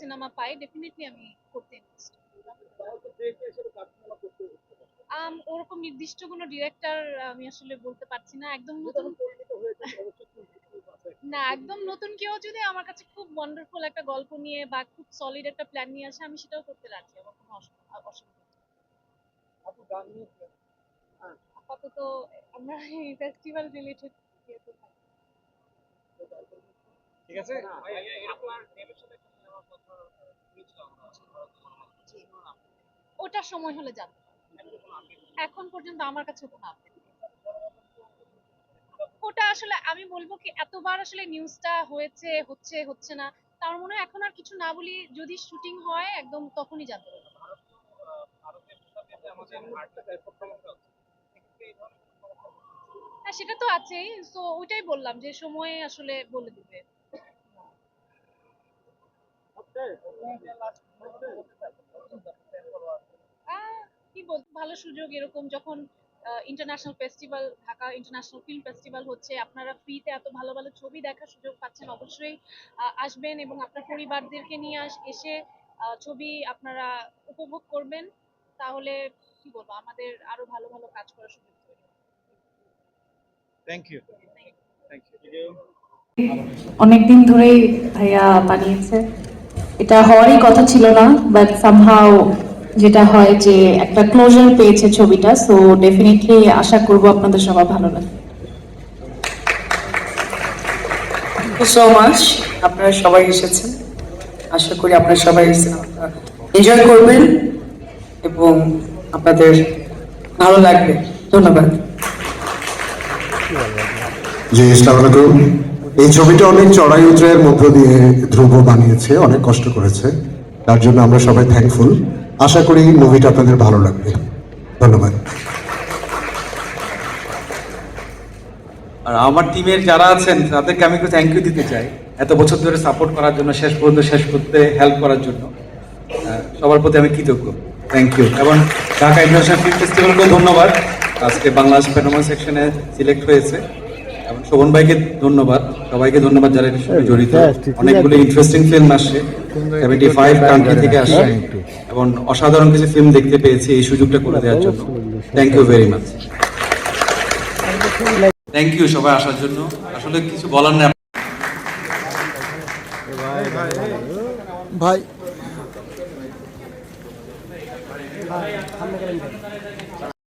Cinema পাই definitely আমি করতে interest ওরকম নির্দিষ্ট কোনো ডিরেক্টর আমি আসলে বলতে পারছি না। একদম নতুন না একদম নতুন কেউ যদি আমার কাছে খুব ওয়ান্ডারফুল একটা গল্প নিয়ে বা খুব সলিড একটা প্ল্যান নিয়ে আসে আমি সেটাও করতে রাজি আমার কোনো অসুবিধা নেই। আপাতত আমরা ফেস্টিভ্যাল রিলেটেড ঠিক আছে? ওটা সময় হলে পারব। এখন পর্যন্ত আমার কাছে কোনো আপডেট ওটা আসলে আমি বলব কি, এতবার আসলে নিউজটা হয়েছে, হচ্ছে হচ্ছে না, তার মনে হয় এখন আর কিছু না বলি, যদি শুটিং হয়, একদম তখনই জানতে হ্যাঁ সেটা তো আছেই। তো ওইটাই বললাম যে, সময়ে আসলে বলে দিবে। কি বলব ভালো সুযোগ এরকম যখন international festival Dhaka international film festival হচ্ছে আপনারা ফ্রিতে এত ভালো ভালো ছবি দেখার সুযোগ পাচ্ছেন অবশ্যই আসবেন এবং আপনার পরিবারদেরকে নিয়ে আস- এসে ছবি আপনারা উপভোগ করবেন তাহলে কি বলব আমাদের আরও ভালো ভালো কাজ করার সুযোগ তৈরি থ্যাংক ইউ থ্যাংক ইউ অনেকদিন ধরেই ভাইয়া বানিয়েছে। এটা হওয়ারই কথা ছিল না বাট সামহাও যেটা হয় যে একটা ক্লোজার পেয়েছে ছবিটা সো ডেফিনেটলি আশা করব আপনাদের সবার ভালো লাগে। সো মাচ আপনারা সবাই এসেছেন। আশা করি আপনারা সবাই এনজয় করবেন এবং আপনাদের ভালো লাগবে। ধন্যবাদ। জি আলাইকুম এই ছবিটা অনেক চড়াই উতরাইয়ের মধ্য দিয়ে ধ্রুব বানিয়েছে, অনেক কষ্ট করেছে। তার জন্য আমরা সবাই থ্যাঙ্কফুল আশা করি মুভিটা আপনাদের ভালো লাগবে। ধন্যবাদ। আর আমার টিমের যারা আছেন, তাদেরকে আমি একটু থ্যাংক ইউ দিতে চাই। এত বছর ধরে সাপোর্ট করার জন্য, শেষ পর্যন্ত, শেষ করতে হেল্প করার জন্য। সবার প্রতি আমি কৃতজ্ঞ। থ্যাংক ইউ এবং ঢাকা ইন্টারন্যাশনাল ফিল্ম ফেস্টিভ্যালকেও ধন্যবাদ। আজকে বাংলাদেশ প্যানোমা সেকশনে সিলেক্ট হয়েছে। এবং শোভন ভাইকে ধন্যবাদ। সবাইকে ধন্যবাদ যারা এর সঙ্গে জড়িত। অনেকগুলো ইন্টারেস্টিং ফিল্ম আসছে। সেভেন্টি ফাইভ কান্ট্রি থেকে আসছে। এবং অসাধারণ কিছু ফিল্ম দেখতে পেয়েছি এই সুযোগটা করে দেওয়ার জন্য। Thank you very much thank you সবাই আসার জন্য। আসলে কিছু বলার নেই। ভাই।